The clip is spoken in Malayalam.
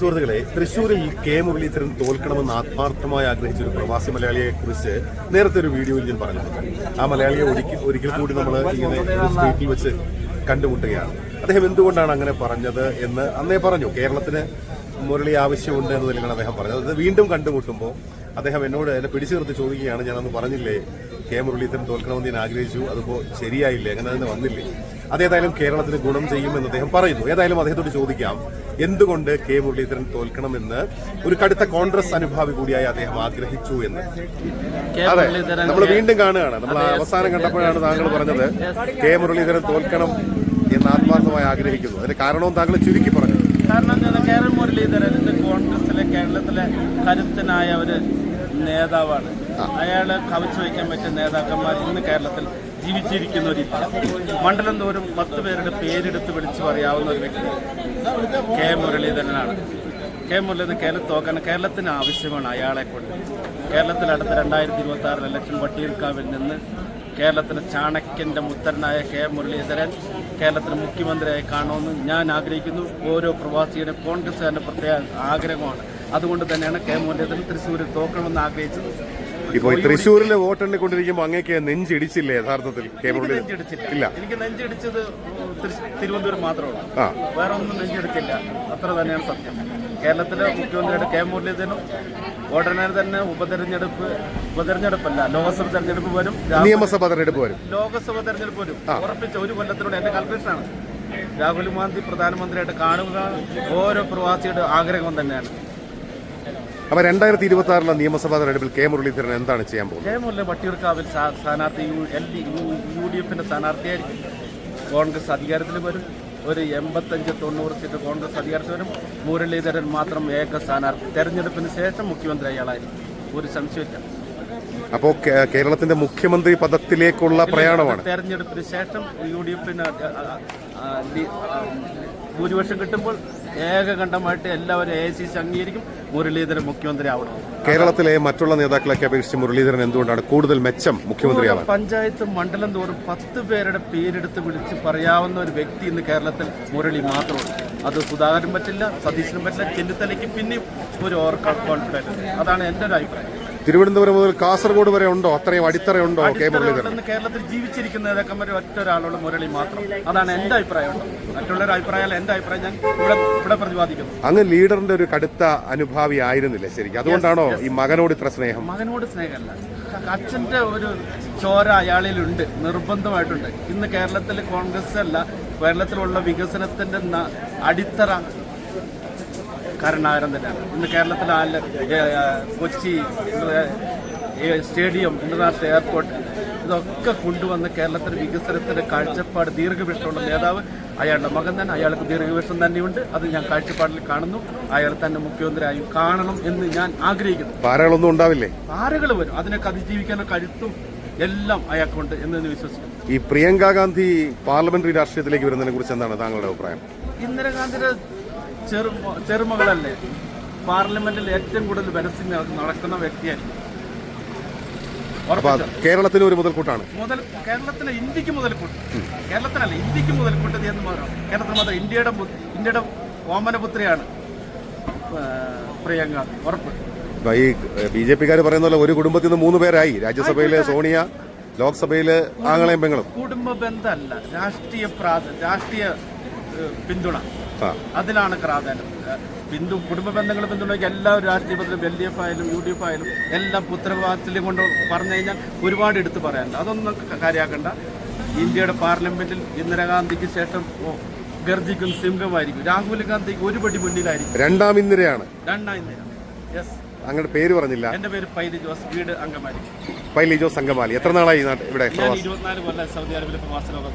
സുഹൃത്തുക്കളെ തൃശ്ശൂരിൽ കെ മുരളീധരൻ തോൽക്കണമെന്ന് ആത്മാർത്ഥമായി ആഗ്രഹിച്ച ഒരു പ്രവാസി മലയാളിയെ കുറിച്ച് നേരത്തെ ഒരു വീഡിയോയിൽ ഞാൻ പറഞ്ഞിട്ടുണ്ട്. ആ മലയാളിയെ ഒരിക്കൽ ഒരിക്കൽ കൂടി നമ്മൾ ഇങ്ങനെ സ്ട്രീറ്റിൽ വെച്ച് കണ്ടുമുട്ടുകയാണ്. അദ്ദേഹം എന്തുകൊണ്ടാണ് അങ്ങനെ പറഞ്ഞത് എന്ന് അന്നേ പറഞ്ഞു. കേരളത്തിന് മുരളി ആവശ്യമുണ്ട് എന്ന നിലയിലാണ് അദ്ദേഹം പറഞ്ഞത്. അത് വീണ്ടും കണ്ടുമുട്ടുമ്പോൾ അദ്ദേഹം എന്നോട് എന്നെ പിടിച്ചു നിർത്തി ചോദിക്കുകയാണ് ഞാനന്ന് പറഞ്ഞില്ലേ കെ മുരളീധരൻ തോൽക്കണമെന്ന് ഞാൻ ആഗ്രഹിച്ചു അതിപ്പോൾ ശരിയായില്ലേ അങ്ങനെ തന്നെ വന്നില്ലേ? അതേതായാലും കേരളത്തിന് ഗുണം ചെയ്യുമെന്ന് അദ്ദേഹം പറയുന്നു. ഏതായാലും അദ്ദേഹത്തോട് ചോദിക്കാം എന്തുകൊണ്ട് കെ മുരളീധരൻ തോൽക്കണമെന്ന് ഒരു കടുത്ത കോൺഗ്രസ് അനുഭാവി കൂടിയായി അദ്ദേഹം ആഗ്രഹിച്ചു എന്ന്? അതെ നമ്മൾ വീണ്ടും കാണുകയാണ്. നമ്മൾ അവസാനം കണ്ടപ്പോഴാണ് താങ്കൾ പറഞ്ഞത് കെ മുരളീധരൻ തോൽക്കണം എന്ന് ആത്മാർത്ഥമായി ആഗ്രഹിക്കുന്നു. അതിന് കാരണവും താങ്കൾ ചുരുക്കി പറഞ്ഞു. കാരണം എന്താ കെ മുരളീധരൻ കോൺഗ്രസിലെ കേരളത്തിലെ കരുത്തനായ ഒരു നേതാവാണ്. അയാളെ കവച്ചു വയ്ക്കാൻ പറ്റിയ നേതാക്കന്മാർ ഇന്ന് കേരളത്തിൽ ജീവിച്ചിരിക്കുന്ന ഒരു മണ്ഡലം തോറും പത്ത് പേരുടെ പേരെടുത്ത് വിളിച്ചു പറയാവുന്ന ഒരു വ്യക്തി കെ മുരളീധരനാണ്. കെ മുരളീധരൻ കേരളത്തിൽ തോക്കാൻ കേരളത്തിന് ആവശ്യമാണ് അയാളെ കൊണ്ട്. കേരളത്തിൽ അടുത്ത രണ്ടായിരത്തി ഇരുപത്തി ആറിൽ ഇലക്ഷൻ വട്ടിയൂർക്കാവിൽ നിന്ന് കേരളത്തിലെ ചാണക്യന്റെ മുത്തരനായ കെ മുരളീധരൻ കേരളത്തിലെ മുഖ്യമന്ത്രിയായി കാണുമെന്ന് ഞാൻ ആഗ്രഹിക്കുന്നു. ഓരോ പ്രവാസിയുടെ കോൺഗ്രസ്സുകാരന്റെ പ്രത്യേക ആഗ്രഹമാണ്. അതുകൊണ്ട് തന്നെയാണ് കെ മുരളീധരൻ തൃശ്ശൂരിൽ തോക്കണമെന്ന് ആഗ്രഹിച്ചത്. ഇപ്പൊ തൃശ്ശൂരിലെ വോട്ടെണ്ണിക്കൊണ്ടിരിക്കുമ്പോൾ അങ്ങേക്ക് നെഞ്ചിടിച്ചില്ലേ യഥാർത്ഥത്തിൽ ഇല്ല. എനിക്ക് നെഞ്ചിടിച്ചത് തിരുവനന്തപുരം മാത്രമാണ് വേറെ ഒന്നും നെഞ്ചിടിച്ചില്ല അത്ര തന്നെയാണ് സത്യം. കേരളത്തിലെ മുഖ്യമന്ത്രിയുടെ കെ മുരളീധരനും ഉടനെ തന്നെ ഉപതെരഞ്ഞെടുപ്പ് ഉപതെരഞ്ഞെടുപ്പല്ല ലോക്സഭ തെരഞ്ഞെടുപ്പ് വരും നിയമസഭാ തെരഞ്ഞെടുപ്പ് വരും. ലോക്സഭ തെരഞ്ഞെടുപ്പ് വരും. ഉറപ്പിച്ച ഒരു കൊല്ലത്തിലൂടെ എന്റെ കൽപ്പിച്ചാണ് രാഹുൽ ഗാന്ധി പ്രധാനമന്ത്രിയായിട്ട് കാണുക ഓരോ പ്രവാസിയുടെ ആഗ്രഹം തന്നെയാണ്. അപ്പൊ രണ്ടായിരത്തി ഇരുപത്തി ആറിലെ നിയമസഭാ തെരഞ്ഞെടുപ്പിൽ കെ മുരളീധരൻ എന്താണ് ചെയ്യാൻ പോകുന്നത്? കെ മുരളി വട്ടിയൂർക്കാവിൽ സ്ഥാ- സ്ഥാനാർത്ഥി യു ഡി എഫിന്റെ സ്ഥാനാർത്ഥിയായിരിക്കും. കോൺഗ്രസ് അധികാരത്തിൽ വരും. ഒരു എൺപത്തഞ്ച് തൊണ്ണൂറ് സീറ്റ് കോൺഗ്രസ് അധികാരത്തിൽ വരും മുരളീധരൻ മാത്രം ഏക സ്ഥാനാർത്ഥി. തെരഞ്ഞെടുപ്പിന് ശേഷം മുഖ്യമന്ത്രി അയാളായിരിക്കും. ഒരു സംശയമില്ല അപ്പോ കേ- കേരളത്തിന്റെ മുഖ്യമന്ത്രി പദത്തിലേക്കുള്ള പ്രയാണമാണ്. തെരഞ്ഞെടുപ്പിന് ശേഷം യു ഡി എഫിന് ഭൂരിപക്ഷം കിട്ടുമ്പോൾ ഏകകണ്ഠമായിട്ട് എല്ലാവരും എ സി സി അംഗീകരിക്കും. മുരളീധരൻ മുഖ്യമന്ത്രി ആവണം കേരളത്തിലെ മറ്റുള്ള നേതാക്കളൊക്കെ അപേക്ഷിച്ച് മുരളീധരൻ എന്തുകൊണ്ടാണ് കൂടുതൽ മെച്ചം മുഖ്യമന്ത്രിയാവാൻ? പഞ്ചായത്ത് മണ്ഡലം തോറും പത്ത് പേരുടെ പേരെടുത്ത് വിളിച്ച് പറയാവുന്ന ഒരു വ്യക്തി ഇന്ന് കേരളത്തിൽ മുരളി മാത്രമാണ്. അത് സുധാകരൻ പറ്റില്ല സതീശനും പറ്റില്ല ചെന്നിത്തലയ്ക്ക് പിന്നെയും ഒരു ഓവർ കോൺഫിഡൻസ്. അതാണ് എന്റെ ഒരു അഭിപ്രായം. തിരുവനന്തപുരം മുതൽ കാസർഗോഡ് വരെ ഉണ്ടോ? അത്രയും അടിത്തറയുണ്ടോ കെ മുരളീധരൻ കേരളത്തിൽ ജീവിച്ചിരിക്കുന്ന നേതാക്കന്മാർ ഒറ്റ ഒരാളുള്ള മുരളി മാത്രം. അതാണ് എന്റെ അഭിപ്രായം. മറ്റുള്ളവരുടെ അഭിപ്രായം എന്റെ അഭിപ്രായം ഞാൻ ഇവിടെ ഇവിടെ പ്രതിപാദിക്കുന്നു. അങ്ങ് ലീഡറിന്റെ ഒരു കടുത്ത അനുഭാവി ആയിരുന്നില്ലേ ശരിക്കും? അതുകൊണ്ടാണോ ഈ മകനോട് ഇത്ര സ്നേഹം? മകനോട് സ്നേഹമല്ല. അച്ഛന്റെ ഒരു ചോര അയാളിലുണ്ട് നിർബന്ധമായിട്ടുണ്ട്. ഇന്ന് കേരളത്തിൽ കോൺഗ്രസ് അല്ല കേരളത്തിലുള്ള വികസനത്തിന്റെ അടിത്തറ കരുണാകരൻ തന്നെയാണ്. ഇന്ന് കേരളത്തിലെ ആൽ കൊച്ചി സ്റ്റേഡിയം ഇന്റർനാഷണൽ എയർപോർട്ട് ഇതൊക്കെ കൊണ്ടുവന്ന് കേരളത്തിന്റെ വികസനത്തിന്റെ കാഴ്ചപ്പാട് ദീർഘവീക്ഷണമുള്ള നേതാവ് അയാളുടെ മകൻ തന്നെ. അയാൾക്ക് ദീർഘവീക്ഷണം തന്നെയുണ്ട്. അത് ഞാൻ കാഴ്ചപ്പാടിൽ കാണുന്നു. അയാൾ തന്നെ മുഖ്യമന്ത്രിയായും കാണണം എന്ന് ഞാൻ ആഗ്രഹിക്കുന്നു. പാരകളൊന്നും ഉണ്ടാവില്ലേ? പാരകൾ വരും. അതിനൊക്കെ അതിജീവിക്കാനുള്ള കഴുത്തും എല്ലാം അയാൾക്കുണ്ട് എന്ന് വിശ്വസിക്കുന്നു. ഈ പ്രിയങ്ക ഗാന്ധി പാർലമെന്ററി രാഷ്ട്രീയത്തിലേക്ക് വരുന്നതിനെ കുറിച്ച് എന്താണ് താങ്കളുടെ അഭിപ്രായം? ഇന്ദിരാഗാന്ധിയുടെ ചെറു ചെറുമകളല്ലേ? പാർലമെന്റിൽ ഏറ്റവും കൂടുതൽ പരസ്യം നട- നടക്കുന്ന വ്യക്തിയായിരുന്നു കേരളത്തിലെ ഒരു മുതൽക്കൂട്ടാണ്. മുതൽ കേരളത്തിലെ ഇന്ത്യയ്ക്ക് മുതൽക്കൂട്ട്. കേരളത്തിനല്ല ഇന്ത്യയ്ക്ക് മുതൽക്കൂട്ടത് എന്ന് പറയാം. കേരളത്തിൽ മാത്രം ഇന്ത്യയുടെ ഇന്ത്യയുടെ ഓമനപുത്രിയാണ് പ്രിയങ്ക ഉറപ്പ്. ഈ ബി ജെ പിക്കാർ പറയുന്ന പോലെ ഒരു കുടുംബത്തിൽ നിന്ന് മൂന്ന് പേരായി. രാജ്യസഭയിലെ സോണിയ ലോക്സഭയിലെ ആങ്ങളെയും പെങ്ങളും. കുടുംബ ബന്ധമല്ല രാഷ്ട്രീയ രാഷ്ട്രീയ പിന്തുണ. അതിലാണ് പ്രാധാന്യം ബിന്ദു കുടുംബ ബന്ധങ്ങൾ പിന്തുണയ്ക്ക് എല്ലാ രാഷ്ട്രീയ എൽ ഡി എഫ് ആയാലും യു ഡി എഫ് ആയാലും എല്ലാം പുത്രവാത്സല്യം കൊണ്ട് പറഞ്ഞു കഴിഞ്ഞാൽ ഒരുപാട് എടുത്ത് പറയാനുണ്ട്. അതൊന്നും കാര്യമാക്കണ്ട ഇന്ത്യയുടെ പാർലമെന്റിൽ ഇന്ദിരാഗാന്ധിക്ക് ശേഷം ഗർജിക്കും സിംഹമായിരിക്കും രാഹുൽ ഗാന്ധിക്ക് ഒരു പടി മുന്നിലായിരിക്കും. രണ്ടാം ഇന്ദിരയാണ്. രണ്ടാം ഇന്ദിര യെസ്. പേര് പറഞ്ഞില്ല. എന്റെ പേര് പൈലി ജോസ് വീട് അങ്കമാലി. പൈലി ജോസ് അംഗമാലി എത്ര നാളായി ഇവിടെ ഇരുപത്തിനാല് കൊല്ലം സൗദി അറേബ്യയിലെ പ്രവാസ ലോകം